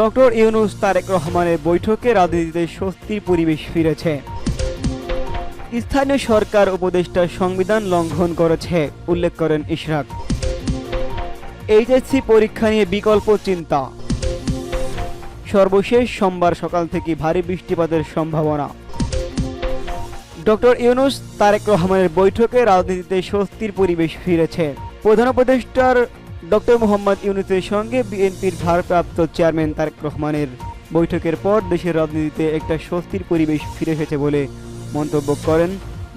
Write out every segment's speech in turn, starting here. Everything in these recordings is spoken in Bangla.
ডক্টর ইউনুস তারেক রহমানের বৈঠকে রাজনীতিতে স্বস্তির পরিবেশ ফিরেছে। স্থানীয় সরকার উপদেষ্টা সংবিধান লঙ্ঘন করেছে, উল্লেখ করেন ইশরাক। এইচএসসি পরীক্ষা নিয়ে বিকল্প চিন্তা। সর্বশেষ সোমবার সকাল থেকে ভারী বৃষ্টিপাতের সম্ভাবনা। ডক্টর ইউনুস তারেক রহমানের বৈঠকে রাজনীতিতে স্বস্তির পরিবেশ ফিরেছে। প্রধান উপদেষ্টার ডক্টর মোহাম্মদ ইউনুসের সঙ্গে বিএনপির ভারপ্রাপ্ত চেয়ারম্যান তারেক রহমানের বৈঠকের পর দেশের রাজনীতিতে একটা স্বস্তির পরিবেশ ফিরে এসেছে বলে মন্তব্য করেন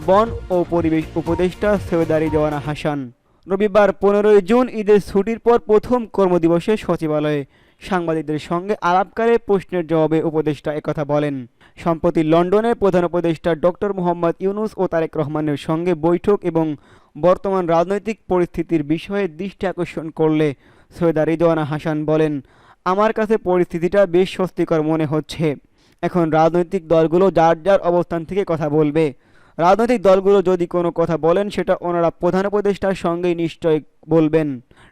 বন ও পরিবেশ উপদেষ্টা সৈয়দারি দেওয়ানা হাসান। রবিবার পনেরোই জুন ঈদের ছুটির পর প্রথম কর্মদিবসে সচিবালয়ে সাংবাদিকদের সঙ্গে আলাপকারে প্রশ্নের জবাবে উপদেষ্টা একথা বলেন। সম্প্রতি লন্ডনে প্রধান উপদেষ্টা ডক্টর মোহাম্মদ ইউনুস ও তারেক রহমানের সঙ্গে বৈঠক এবং বর্তমান রাজনৈতিক পরিস্থিতির বিষয়ে দৃষ্টি আকর্ষণ করলে সৈয়দা রিদওয়ানা হাসান বলেন, আমার কাছে পরিস্থিতিটা বেশ স্বস্তিকর মনে হচ্ছে। এখন রাজনৈতিক দলগুলো যার যার অবস্থান থেকে কথা বলবে। রাজনৈতিক দলগুলো যদি কোনো কথা বলেন, সেটা ওনারা প্রধান উপদেষ্টার সঙ্গেই নিশ্চয় বলবেন।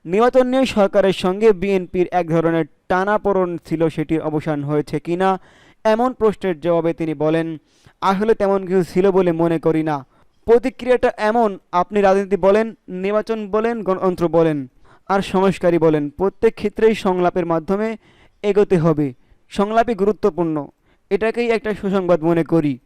নির্বাচন নিয়ে সরকারের সঙ্গে বিএনপির এক ধরনের টানাপোড়ন ছিল, সেটির অবসান হয়েছে কিনা, এমন প্রশ্নের জবাবে তিনি বলেন, আসলে তেমন কিছু ছিল বলে মনে করি না। প্রতিক্রিয়াটা এমন, আপনি রাজনীতি বলেন, নির্বাচন বলেন, গণতন্ত্র বলেন, আর সংস্কারই বলেন, প্রত্যেক ক্ষেত্রেই সংলাপের মাধ্যমে এগোতে হবে। সংলাপই গুরুত্বপূর্ণ। এটাকেই একটা সুসংবাদ মনে করি।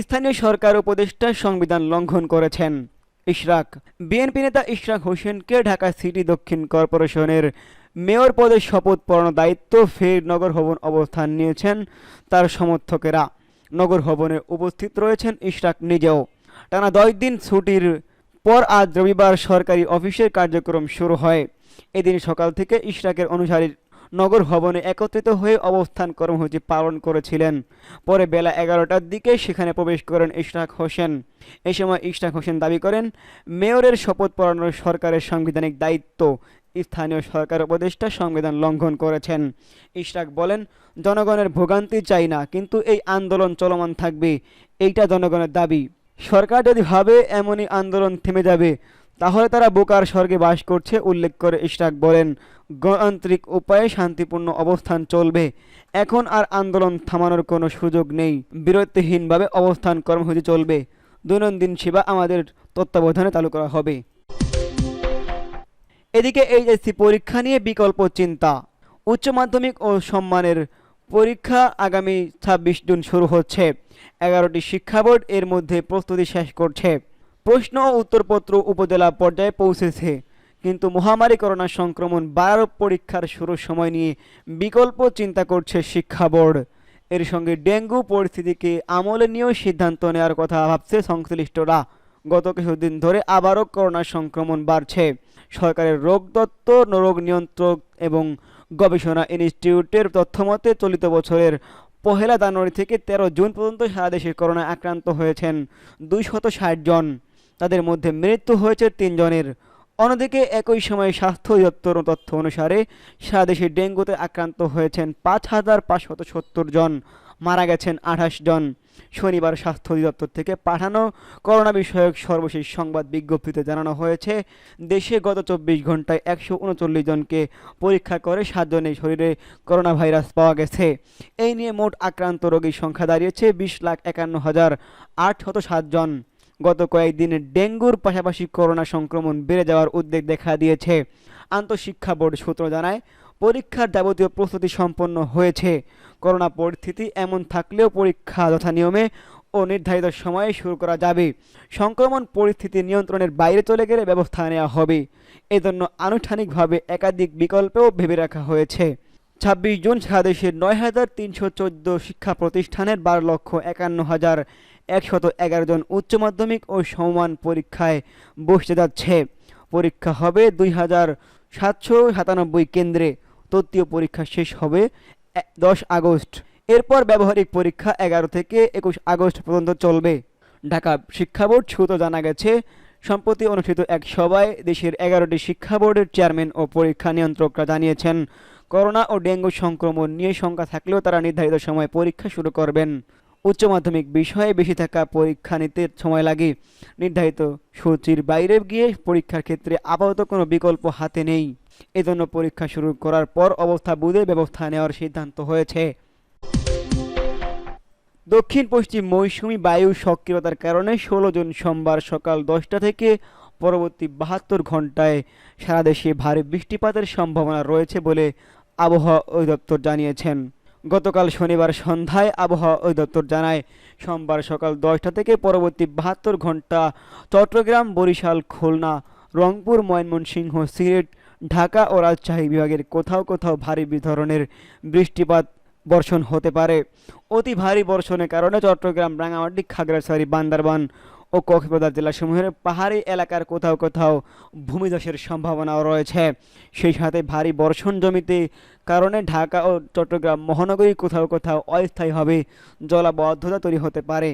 স্থানীয় সরকার উপদেষ্টা সংবিধান লঙ্ঘন করেছেন। ইশরাক। বিএনপি নেতা ইশরাক হোসেনকে ঢাকা সিটি দক্ষিণ কর্পোরেশনের মেয়র পদে শপথ পড়ানোর দায়িত্ব ফের নগর ভবন অবস্থান নিয়েছেন তার সমর্থকেরা। নগর ভবনে উপস্থিত রয়েছেন ইশরাক নিজেও। টানা দশ দিন ছুটির পর আজ রবিবার সরকারি অফিসের কার্যক্রম শুরু হয়। এদিন সকাল থেকে ইশরাকের অনুসারী নগর ভবনে একত্রিত হয়ে অবস্থান কর্মসূচি পালন করেছিলেন। পরে বেলা এগারোটার দিকে সেখানে প্রবেশ করেন ইশরাক হোসেন। এ সময় ইশরাক হোসেন দাবি করেন, মেয়রের শপথ পড়ানোর সরকারের সাংবিধানিক দায়িত্ব স্থানীয় সরকার উপদেষ্টা সংবিধান লঙ্ঘন করেছেন। ইশরাক বলেন, জনগণের ভোগান্তি চাই না, কিন্তু এই আন্দোলন চলমান থাকবে, এইটা জনগণের দাবি। সরকার যদি ভাবে এমনই আন্দোলন থেমে যাবে, তাহলে তারা বোকার স্বর্গে বাস করছে, উল্লেখ করে ইশরাক বলেন। গণতান্ত্রিক উপায়ে শান্তিপূর্ণ অবস্থান চলবে, এখন আর আন্দোলন থামানোর কোনো সুযোগ নেই। বিরতিহীনভাবে অবস্থান কর্মসূচি চলবে। দৈনন্দিন সেবা আমাদের তত্ত্বাবধানে চালু করা হবে। এদিকে এইচএসসি পরীক্ষা নিয়ে বিকল্প চিন্তা। উচ্চ মাধ্যমিক ও সম্মানের পরীক্ষা আগামী ছাব্বিশ জুন শুরু হচ্ছে। এগারোটি শিক্ষা বোর্ড এর মধ্যে প্রস্তুতি শেষ করছে। প্রশ্ন ও উত্তরপত্র উপজেলা পর্যায়ে পৌঁছেছে। কিন্তু মহামারী করোনা সংক্রমণ বাড়ার পরীক্ষার শুরুর সময় নিয়ে বিকল্প চিন্তা করছে শিক্ষা বোর্ড। এর সঙ্গে ডেঙ্গু পরিস্থিতিকে আমলে নিয়েও সিদ্ধান্ত নেওয়ার কথা ভাবছে সংশ্লিষ্টরা। গত কিছুদিন ধরে আবারও করোনা সংক্রমণ বাড়ছে। সরকারের রোগ তত্ত্ব, রোগ নিয়ন্ত্রক এবং গবেষণা ইনস্টিটিউটের তথ্যমতে চলিত বছরের পহেলা জানুয়ারি থেকে তেরো জুন পর্যন্ত সারা দেশে করোনা আক্রান্ত হয়েছেন দুইশত ষাট জন। তাদের মধ্যে মৃত্যু হয়েছে তিনজনের অন্যদিকে একই সময়ে স্বাস্থ্য দপ্তর তথ্য অনুসারে সারা দেশে ডেঙ্গুতে আক্রান্ত হয়েছেন পাঁচ হাজার পাঁচশত সত্তর জন, মারা গেছেন আঠাশ জন। শনিবার স্বাস্থ্য অধিদপ্তর থেকে পাঠানো করোনা বিষয়ক সর্বশেষ সংবাদ বিজ্ঞপ্তিতে জানানো হয়েছে, দেশে গত চব্বিশ ঘন্টায় একশো উনচল্লিশ জনকে পরীক্ষা করে সাতজনের শরীরে করোনা ভাইরাস পাওয়া গেছে। এই নিয়ে মোট আক্রান্ত রোগীর সংখ্যা দাঁড়িয়েছে বিশ লাখ একান্ন হাজার আটশত সাতজন গত কয়েকদিনে ডেঙ্গুর পাশাপাশি করোনা সংক্রমণ বেড়ে যাওয়ার উদ্বেগ দেখা দিয়েছে। আন্তঃশিক্ষা বোর্ড সূত্র জানায় পরীক্ষার যাবতীয় প্রস্তুতি সম্পন্ন হয়েছে। করোনা পরিস্থিতি এমন থাকলেও পরীক্ষা যথানিয়মে ও নির্ধারিত সময়ে শুরু করা যাবে। সংক্রমণ পরিস্থিতি নিয়ন্ত্রণের বাইরে চলে গেলে ব্যবস্থা নেওয়া হবে। এজন্য আনুষ্ঠানিকভাবে একাধিক বিকল্পও ভেবে রাখা হয়েছে। ছাব্বিশ জুন সারা দেশের নয় হাজার তিনশো চোদ্দ শিক্ষা প্রতিষ্ঠানের বারো লক্ষ একান্ন হাজার একশত এগারো জন উচ্চ মাধ্যমিক ও সমমান পরীক্ষায় বসতে যাচ্ছে। পরীক্ষা হবে দুই হাজার সাতশো সাতানব্বই কেন্দ্রে। তৃতীয় পরীক্ষা শেষ হবে দশ আগস্ট। এরপর ব্যবহারিক পরীক্ষা এগারো থেকে একুশ আগস্ট পর্যন্ত চলবে। ঢাকা শিক্ষা বোর্ড সূত্র জানা গেছে, সম্প্রতি অনুষ্ঠিত এক সভায় দেশের এগারোটি শিক্ষা বোর্ডের চেয়ারম্যান ও পরীক্ষা নিয়ন্ত্রকরা জানিয়েছেন, করোনা ও ডেঙ্গু সংক্রমণ নিয়ে শঙ্কা থাকলেও তারা নির্ধারিত সময়ে পরীক্ষা শুরু করবেন। উচ্চ মাধ্যমিক বিষয়ে বেশি থাকা পরীক্ষা নিতে সময় লাগে। নির্ধারিত সূচির বাইরে গিয়ে পরীক্ষার ক্ষেত্রে আপাতত কোনো বিকল্প হাতে নেই। এজন্য পরীক্ষা শুরু করার পর অবস্থা বুঝে ব্যবস্থা নেওয়ার সিদ্ধান্ত হয়েছে। দক্ষিণ পশ্চিম মৌসুমি বায়ু সক্রিয়তার কারণে ষোলো জুন সোমবার সকাল দশটা থেকে পরবর্তী বাহাত্তর ঘন্টায় সারা দেশে ভারী বৃষ্টিপাতের সম্ভাবনা রয়েছে বলে আবহাওয়া অধিদপ্তর জানিয়েছেন। গতকাল শনিবার সন্ধ্যায় আবহাওয়া অধিদপ্তর জানায়, সোমবার সকাল দশটা থেকে পরবর্তী বাহাত্তর ঘণ্টা চট্টগ্রাম, বরিশাল, খুলনা, রংপুর, ময়মনসিংহ, সিলেট, ঢাকা ও রাজশাহী বিভাগের কোথাও কোথাও ভারী ধরনের বৃষ্টিপাত বর্ষণ হতে পারে। অতি ভারী বর্ষণের কারণে চট্টগ্রাম রাঙামাটি খাগড়াছড়ি, বান্দরবান ও কক্সবাজার জেলাসমূহের পাহাড়ি এলাকার কোথাও কোথাও ভূমিধসের সম্ভাবনাও রয়েছে। সেই সাথে ভারী বর্ষণ জমিতে কারণে ঢাকা ও চট্টগ্রাম মহানগরী কোথাও কোথাও অস্থায়ীভাবে জলাবদ্ধতা তৈরি হতে পারে।